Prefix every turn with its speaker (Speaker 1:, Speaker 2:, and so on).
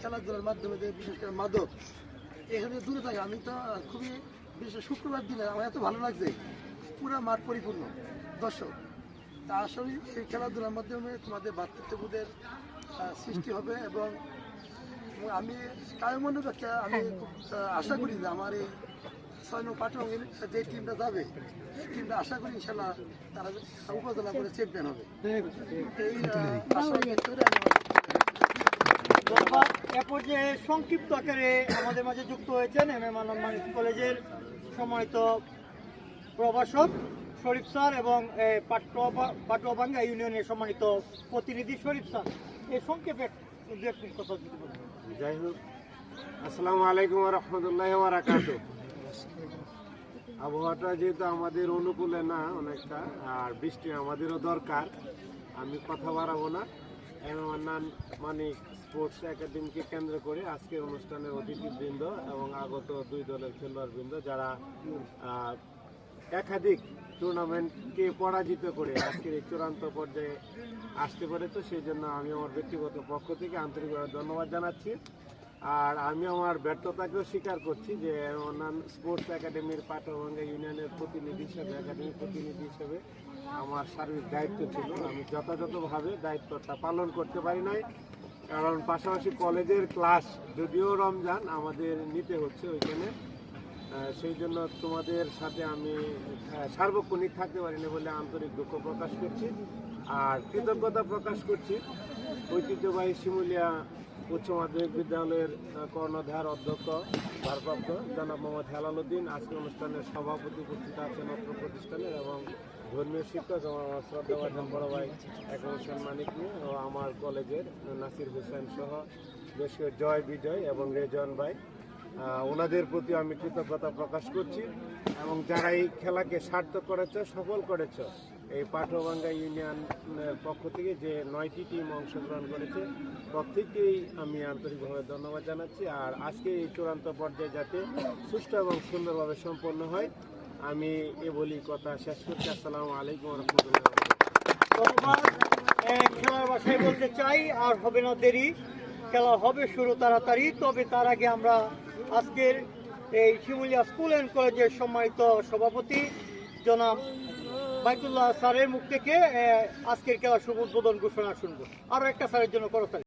Speaker 1: খেলাধুলার মাধ্যমে যে বিশেষ করে মাদক এখানে দূরে থাকে আমি তো খুবই বিশেষ শুক্রবার দিনে আমার এত ভালো লাগছে পুরা মাঠ পরিপূর্ণ। দর্শক তা আসলে এই খেলাধুলার মাধ্যমে তোমাদের ভাতৃত্ববোধের সৃষ্টি হবে এবং আমি কায় মনে রাখি আমি আশা করি যে আমার এই ছয় নম্বর পাটরঙের যে টিমটা যাবে সেই টিমটা আশা করি ইনশাল্লাহ তারা উপজেলা করে চ্যাম্পিয়ন হবে। এই আশা ব্যক্ত করে আমি আমার
Speaker 2: সংক্ষিপ্ত আকারে আমাদের মাঝে যুক্ত হয়েছেন এম এম মানিক কলেজের সম্মানিত প্রভাষক শরীফ স্যার এবং পাটুয়াবাঙ্গা ইউনিয়নের সম্মানিত প্রতিনিধি শরীফ স্যার। এই সংক্ষেপে কথা।
Speaker 3: যাই হোক, আসসালামু আলাইকুম রহমতুল্লাহ আবহাওয়াটা যেহেতু আমাদের অনুকূলে না অনেকটা, আর বৃষ্টি আমাদেরও দরকার, আমি কথা বাড়াবো না। এম মান্নান মানিক স্পোর্টস একাডেমিকে কেন্দ্র করে আজকের অনুষ্ঠানের অতিথিবৃন্দ এবং আগত দুই দলের খেলোয়াড়বৃন্দ যারা একাধিক টুর্নামেন্টকে পরাজিত করে আজকের এই চূড়ান্ত পর্যায়ে আসতে পারে। তো সেই জন্য আমি আমার ব্যক্তিগত পক্ষ থেকে আন্তরিকভাবে ধন্যবাদ জানাচ্ছি। আর আমি আমার ব্যর্থতাকেও স্বীকার করছি যে অন্যান্য স্পোর্টস একাডেমির পাটভঙ্গা ইউনিয়নের প্রতিনিধি হিসেবে, একাডেমির প্রতিনিধি হিসেবে আমার সার্বিক দায়িত্ব ছিল। আমি যথাযথভাবে দায়িত্বটা পালন করতে পারি নাই, কারণ পাশাপাশি কলেজের ক্লাস যদিও রমজান, আমাদের নিতে হচ্ছে ওইখানে। সেই জন্য তোমাদের সাথে আমি সার্বক্ষণিক থাকতে পারিনি বলে আন্তরিক দুঃখ প্রকাশ করছি। আর কৃতজ্ঞতা প্রকাশ করছি। ঐতিহ্যবাহী শিমুলিয়া উচ্চ মাধ্যমিক বিদ্যালয়ের কর্ণধার অধ্যক্ষ, ভারপ্রাপ্ত জনাব মোহাম্মদ হেলাল উদ্দিন। আজকে অনুষ্ঠানের সভাপতি উপস্থিত আছেন অত্র প্রতিষ্ঠানের এবং ধর্মীয় শিক্ষক এবং আমার শ্রদ্ধাভাজন বড় ভাই একম হোসেন মানিক নিয়ে ও আমার কলেজের নাসির হোসেন সহ বেশ জয় বিজয় এবং রেজন ভাই। ওনাদের প্রতি আমি কৃতজ্ঞতা প্রকাশ করছি এবং যারা এই খেলাকে সার্থক করেছে, সফল করেছে এই পাঠবাঙ্গা ইউনিয়নের পক্ষ থেকে যে নয়টি টিম অংশগ্রহণ করেছে, প্রত্যেককেই আমি আন্তরিকভাবে ধন্যবাদ জানাচ্ছি। আর আজকে এই চূড়ান্ত পর্যায়ে যাতে সুষ্ঠু এবং সুন্দরভাবে সম্পন্ন হয়, আমি এ বলি কথা শেষ করছি। আসসালামু আলাইকুম রহমতুল্লাহ
Speaker 2: খেলার বাসায় বলতে চাই, আর হবে না দেরি। খেলা হবে শুরু তাড়াতাড়ি, তবে তার আগে আমরা আজকের এই শিমুলিয়া স্কুল অ্যান্ড কলেজের সম্মানিত সভাপতি জনাব বাইতুল্লাহ স্যারের মুখ থেকে আজকের খেলা শুভ উদ্বোধন ঘোষণা শুনব। আরও একটা স্যারের জন্য করতালি।